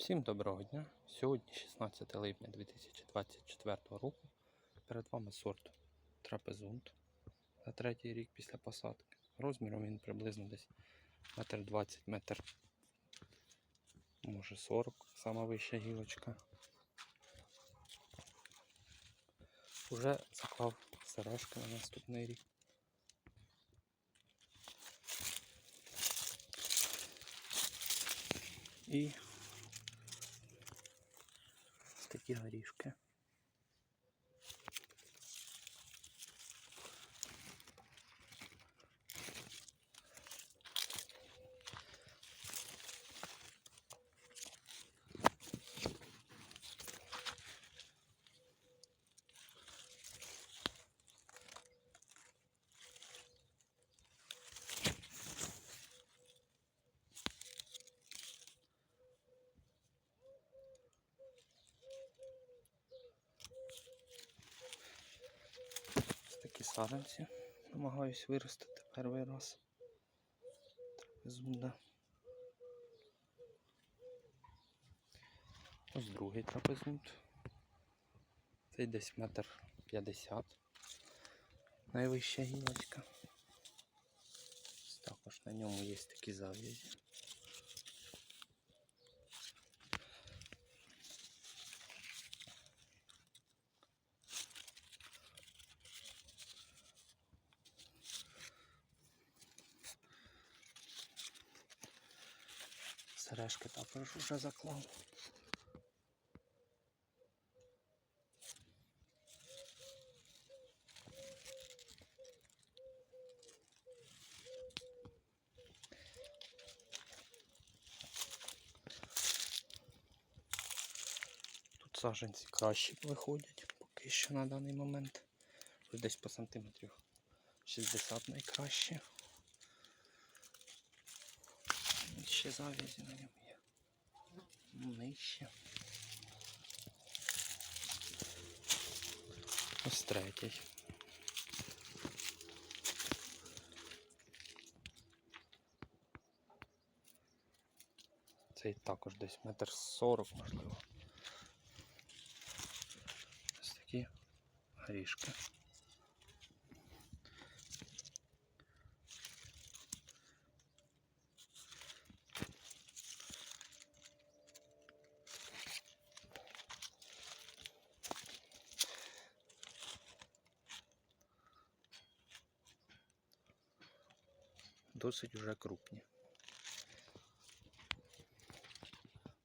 Всім доброго дня! Сьогодні 16 липня 2024 року. Перед вами сорт трапезунт за третій рік після посадки. Розміром він приблизно десь метр 20 метр, може 40, сама вища гілочка. Уже заклав сережки на наступний рік. І такі горішки. Саджанці. Намагаюсь виростити перший раз. Трапезунда. Ось другий трапезунд. Цей десь метр п'ятдесят. Найвища гілочка. Також на ньому є такі зав'язі. Сережки також вже заклав. Тут саженці кращі виходять поки що на даний момент. Десь по сантиметрів 60 найкраще. Ще завязі на ньому є. Ну, Нижче. Ось третій. Цей також десь метр сорок, можливо. Ось такі горішки. Досить уже крупні.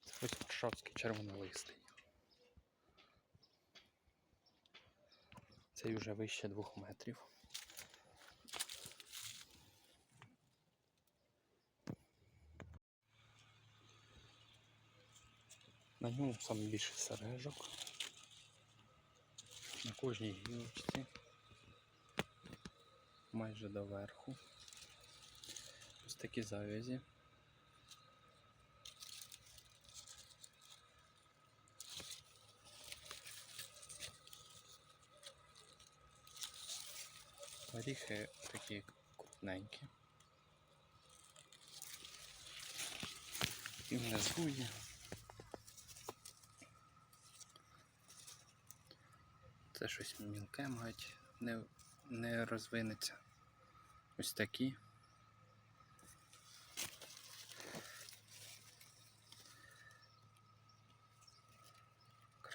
Це ось варшавський червонолистий. Цей вже вище двох метрів. На ньому саме більше сережок. На кожній гілочці. Майже до верху. Ось такі завязі. Горіхи такі крупненькі. І внизу є. Це щось мілке, мабуть, не, не розвинеться. Ось такі.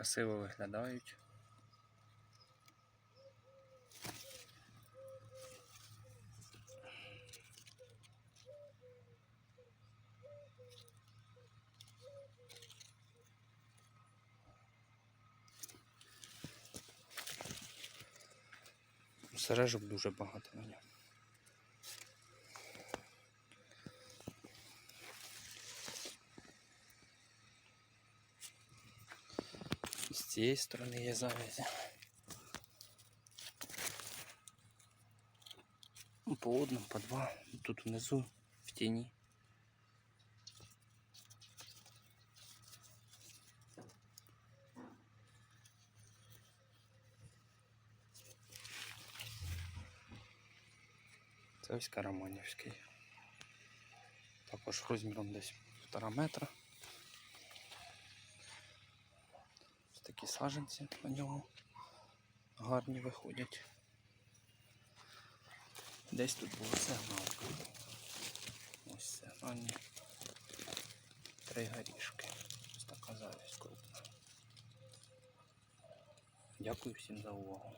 Красиво виглядають. Сережок дуже багато на ньому. Цієї сторони є завязі. Ну, По одному, по два. Тут внизу в тіні. Це ось Караманівський. Також розміром десь півтора метра. Саджанці на нього гарні виходять. Десь тут була сигналка. Ось сигнальні три горішки. Ось така завість крупна. Дякую всім за увагу.